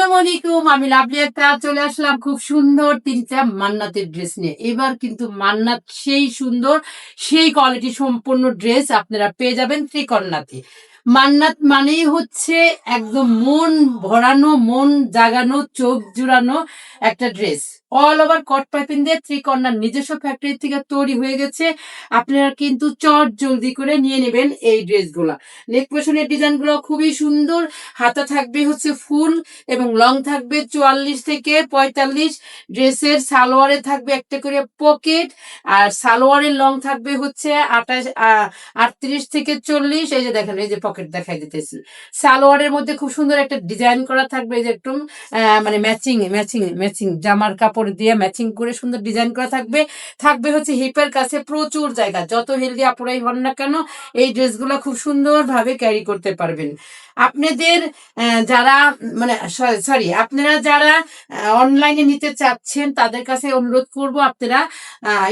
আসসালামু আলাইকুম, আমি লাভলি একটা চলে আসলাম খুব সুন্দর তিনটা মান্নাতের ড্রেস নিয়ে। এবার কিন্তু মান্নাত সেই সুন্দর, সেই কোয়ালিটি সম্পন্ন ড্রেস আপনারা পেয়ে যাবেন ত্রিকন্যাতে মান্নাত মানেই হচ্ছে একদম মন ভরানো, মন জাগানো, চোখ জুড়ানো একটা dress. All over cut piping দিয়ে ত্রিকন্যার নিজস্ব ফ্যাক্টরি থেকে তৈরি হয়ে গেছে। আপনারা কিন্তু চট জলদি করে নিয়ে নেবেন এই ড্রেসগুলা। নেক পোশনের ডিজাইনগুলো খুবই সুন্দর। হাতা থাকবে হচ্ছে ফুল এবং লং থাকবে চুয়াল্লিশ থেকে পঁয়তাল্লিশ। ড্রেসের সালোয়ারে থাকবে একটা করে পকেট আর সালোয়ারের লং থাকবে হচ্ছে আঠাশ আটত্রিশ থেকে চল্লিশ। এই যে দেখেন, এই যে পকেট দেখাই দিতেছি। সালোয়ারের মধ্যে খুব সুন্দর একটা ডিজাইন করা থাকবে এই যে একটু মানে ম্যাচিং ম্যাচিং ম্যাচিং জামার কাপড় দিয়ে ম্যাচিং করে সুন্দর ডিজাইন করা থাকবে। থাকবে হচ্ছে হিপের কাছে প্রচুর জায়গা। যত হেলদি আপুরাই হন না কেন, এই ড্রেসগুলো খুব সুন্দরভাবে ক্যারি করতে পারবেন। আপনাদের যারা মানে সরি আপনারা যারা অনলাইনে নিতে চাচ্ছেন, তাদের কাছে অনুরোধ করব আপনারা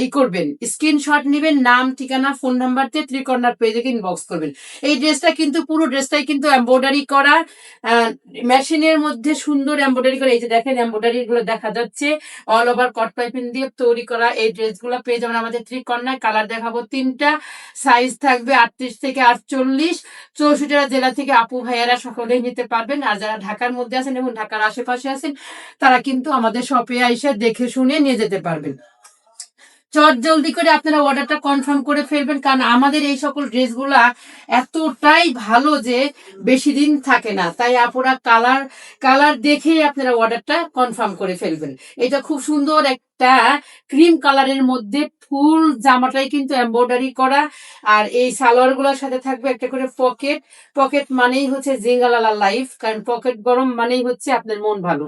ই করবেন। স্ক্রিনশট নেবেন, নাম, ঠিকানা ফোন নাম্বার দিয়ে ত্রিকর্ণার পেজে ইনবক্স করবেন। এই ড্রেসটা কিন্তু, পুরো ড্রেসটাই কিন্তু এমব্রয়ডারি করা। মেশিনের মধ্যে সুন্দর এমব্রয়ডারি করা, এই যে দেখেন এমব্রয়ডারি গুলো দেখা যাচ্ছে। অল ওভার কট পাইপিং দিয়ে তৈরি করা এই ড্রেসগুলো পেয়ে যাবেন আমাদের থ্রি কন্যায় কালার দেখাবো তিনটা। সাইজ থাকবে আটত্রিশ থেকে আটচল্লিশ। চৌষট্টিটা জেলা থেকে আপু, ভাইয়ারা সকলেই নিতে পারবেন। আর যারা ঢাকার মধ্যে আছেন এবং ঢাকার আশেপাশে আছেন, তারা কিন্তু আমাদের শপে এসে দেখে শুনে নিয়ে যেতে পারবেন। চট জলদি করে আপনারা অর্ডারটা কনফার্ম করে ফেলবেন, কারণ আমাদের এই সকল ড্রেসগুলা এতটাই ভালো যে বেশি দিন থাকে না। তাই আপুরা কালার কালার দেখেই আপনারা অর্ডারটা কনফার্ম করে ফেলবেন। এটা খুব সুন্দর একটা ক্রিম কালারের মধ্যে ফুল জামাটাই কিন্তু এমব্রয়ডারি করা। আর এই সালোয়ারগুলোর সাথে থাকবে একটা করে পকেট পকেট মানেই হচ্ছে জিঙ্গালালা লাইফ কারণ পকেট গরম মানেই হচ্ছে আপনার মন ভালো।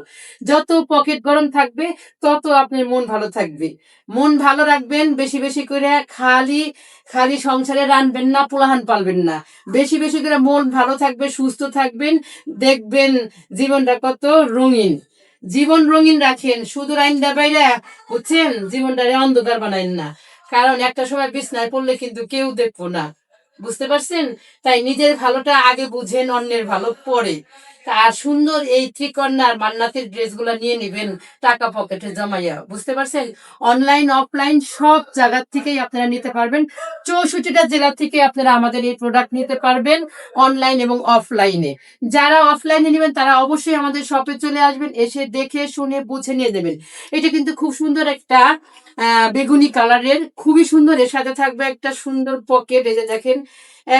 যত পকেট গরম থাকবে, তত আপনার মন ভালো থাকবে। মন ভালো রাখবেন, বেশি বেশি করে খালি খালি সংসারে রানবেন না, পোলাহান পালবেন না। বেশি বেশি করে মন ভালো থাকবে, সুস্থ থাকবেন, দেখবেন জীবনটা কত রঙিন। জীবন রঙিন রাখেন শুধু রাইন্দা বাইরা, বুঝছেন? জীবনটারে অন্ধকার বানাইন না। কারণ একটা সময় বিছনায় পড়লে কিন্তু কেউ দেখব না। বুঝতে পারছেন? তাই নিজের ভালোটা আগে বুঝেন, অন্যের ভালো পরে। আর সুন্দর এই ত্রিকন্যার মান্নাতের ড্রেসগুলো নিয়ে নেবেন টাকা পকেটে জমাইয়া, বুঝতে পারছেন? অনলাইন অফলাইন সব জায়গার থেকেই আপনারা নিতে পারবেন। চৌষট্টিটা জেলা থেকে আপনারা আমাদের এই প্রোডাক্ট নিতে পারবেন অনলাইন এবং অফলাইনে যারা অফলাইনে নেবেন, তারা অবশ্যই আমাদের শপে চলে আসবেন, এসে দেখে, শুনে, বুঝে নিয়ে দেবেন এটা কিন্তু খুব সুন্দর একটা বেগুনি কালারের খুবই সুন্দর। এর সাথে থাকবে একটা সুন্দর পকেট এই যে দেখেন,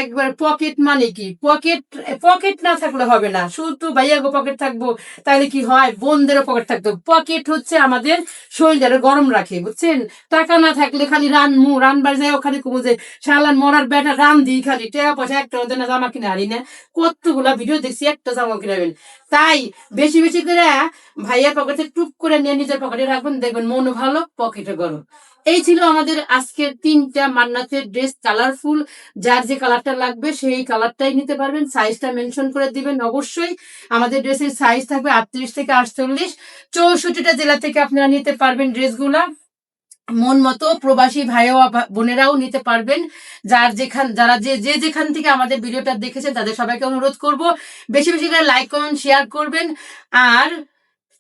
একবার পকেট মানে কি? পকেট পকেট না থাকলে হবে না। শুধু ভাইয়া গো পকেট থাকব, তাহলে কি হয়? বোনদেরও পকেট থাকতো পকেট হচ্ছে আমাদের শরীরটা গরম রাখে, বুঝছেন? টাকা না থাকলে খালি রানমু রানবার যায়, ওখানে কুমু যে শালান মরার বেটা রান দিই খালি, টাকা পয়সা একটা না জামা কিনে হারি না। কতগুলা ভিডিও দেখছি, একটা জামা কিনাবেন তাই বেশি বেশি করে ভাইয়া পকেটে টুপ করে নিয়ে নিজের পকেটে রাখবেন, দেখবেন মনও ভালো পকেটে গরম। এই ছিল আমাদের আজকের তিনটা মান্নাতের ড্রেস কালারফুল যার যে কালারটা লাগবে, সেই কালারটাই নিতে পারবেন। সাইজটা মেনশন করে দিবেন অবশ্যই। আমাদের ড্রেসের সাইজ থাকবে আটত্রিশ থেকে আটচল্লিশ। চৌষট্টিটা জেলা থেকে আপনারা নিতে পারবেন ড্রেসগুলা। মন মতো প্রবাসী ভাই ও বোনেরাও নিতে পারবেন। যার যেখান যারা যে যে যেখান থেকে আমাদের ভিডিওটা দেখেছেন তাদের সবাইকে অনুরোধ করব, বেশি বেশি করে লাইক কমেন্ট শেয়ার করবেন। আর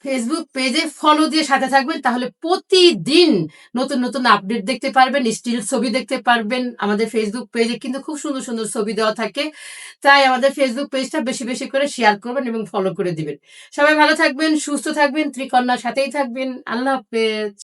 ফেসবুক পেজে ফলো দিয়ে সাথে থাকবেন। তাহলে প্রতিদিন নতুন নতুন আপডেট দেখতে পারবেন স্টিল ছবি দেখতে পারবেন। আমাদের ফেসবুক পেজে কিন্তু খুব সুন্দর সুন্দর ছবি দেওয়া থাকে। তাই আমাদের ফেসবুক পেজটা বেশি বেশি করে শেয়ার করবেন এবং ফলো করে দিবেন। সবাই ভালো থাকবেন, সুস্থ থাকবেন ত্রিকন্যার সাথেই থাকবেন। আল্লাহ হাফেজ।